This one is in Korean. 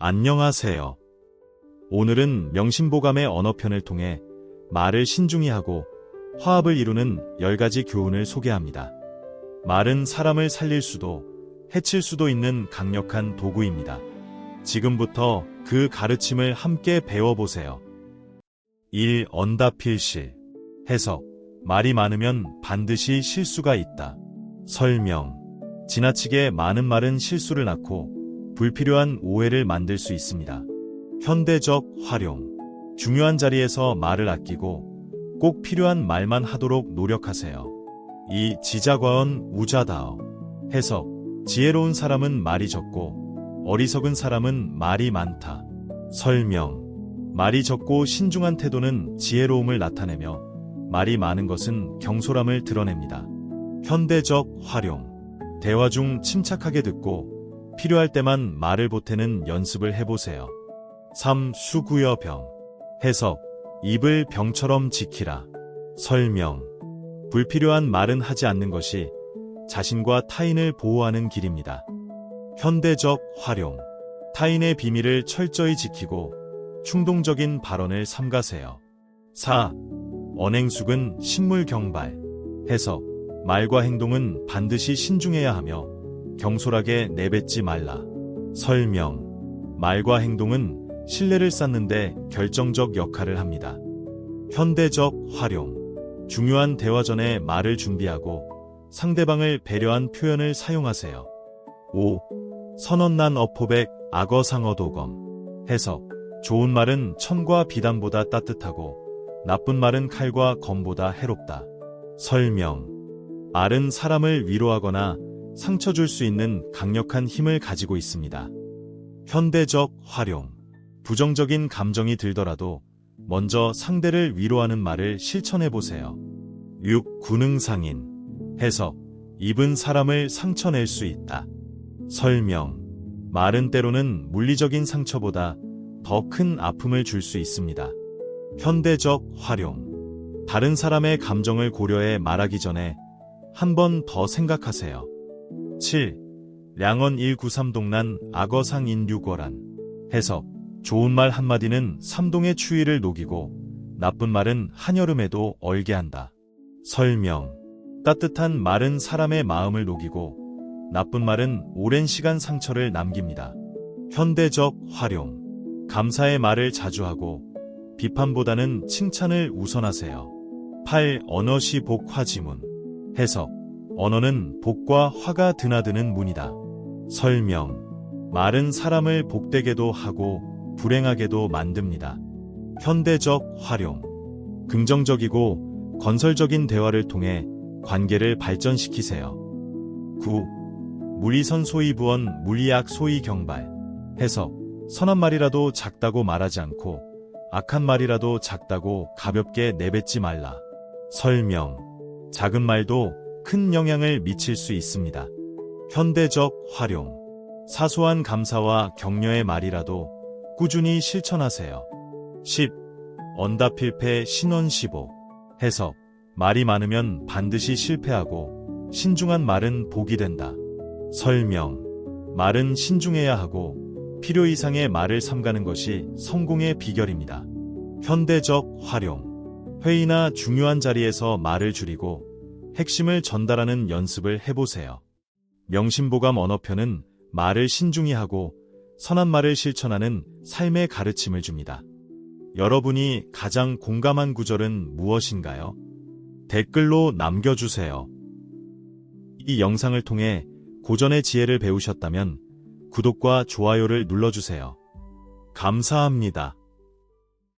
안녕하세요. 오늘은 명심보감의 언어편을 통해 말을 신중히 하고 화합을 이루는 10가지 교훈을 소개합니다. 말은 사람을 살릴 수도 해칠 수도 있는 강력한 도구입니다. 지금부터 그 가르침을 함께 배워보세요. 1. 언다필실 해석 말이 많으면 반드시 실수가 있다. 설명 지나치게 많은 말은 실수를 낳고 불필요한 오해를 만들 수 있습니다. 현대적 활용 중요한 자리에서 말을 아끼고 꼭 필요한 말만 하도록 노력하세요. 이 지자과언 우자다어 해석 지혜로운 사람은 말이 적고 어리석은 사람은 말이 많다. 설명 말이 적고 신중한 태도는 지혜로움을 나타내며 말이 많은 것은 경솔함을 드러냅니다. 현대적 활용 대화 중 침착하게 듣고 필요할 때만 말을 보태는 연습을 해보세요. 3. 수구여 병 해석 입을 병처럼 지키라. 설명 불필요한 말은 하지 않는 것이 자신과 타인을 보호하는 길입니다. 현대적 활용 타인의 비밀을 철저히 지키고 충동적인 발언을 삼가세요. 4. 언행숙은 식물 경발 해석 말과 행동은 반드시 신중해야 하며 경솔하게 내뱉지 말라. 설명 말과 행동은 신뢰를 쌓는데 결정적 역할을 합니다. 현대적 활용 중요한 대화 전에 말을 준비하고 상대방을 배려한 표현을 사용하세요. 5. 선언난 어포백 악어상어도검 해석 좋은 말은 천과 비단보다 따뜻하고 나쁜 말은 칼과 검보다 해롭다. 설명 말은 사람을 위로하거나 상처 줄 수 있는 강력한 힘을 가지고 있습니다. 현대적 활용 부정적인 감정이 들더라도 먼저 상대를 위로하는 말을 실천해 보세요. 6. 군응상인 해석 입은 사람을 상처낼 수 있다. 설명 말은 때로는 물리적인 상처보다 더 큰 아픔을 줄 수 있습니다. 현대적 활용 다른 사람의 감정을 고려해 말하기 전에 한 번 더 생각하세요. 7. 량언 193동란 악어상 인류거란 해석 좋은 말 한마디는 삼동의 추위를 녹이고 나쁜 말은 한여름에도 얼게 한다. 설명 따뜻한 말은 사람의 마음을 녹이고 나쁜 말은 오랜 시간 상처를 남깁니다. 현대적 활용 감사의 말을 자주 하고 비판보다는 칭찬을 우선하세요. 8. 언어시 복화지문 해석 언어는 복과 화가 드나드는 문이다. 설명 말은 사람을 복되게도 하고 불행하게도 만듭니다. 현대적 활용 긍정적이고 건설적인 대화를 통해 관계를 발전시키세요. 9. 무리선 소이부원 무리악 소이경발 해석 선한 말이라도 작다고 말하지 않고 악한 말이라도 작다고 가볍게 내뱉지 말라. 설명 작은 말도 큰 영향을 미칠 수 있습니다. 현대적 활용 사소한 감사와 격려의 말이라도 꾸준히 실천하세요. 10. 언다필패 신원시보 해석 말이 많으면 반드시 실패하고 신중한 말은 복이 된다. 설명 말은 신중해야 하고 필요 이상의 말을 삼가는 것이 성공의 비결입니다. 현대적 활용 회의나 중요한 자리에서 말을 줄이고 핵심을 전달하는 연습을 해보세요. 명심보감 언어편은 말을 신중히 하고 선한 말을 실천하는 삶의 가르침을 줍니다. 여러분이 가장 공감한 구절은 무엇인가요? 댓글로 남겨주세요. 이 영상을 통해 고전의 지혜를 배우셨다면 구독과 좋아요를 눌러주세요. 감사합니다.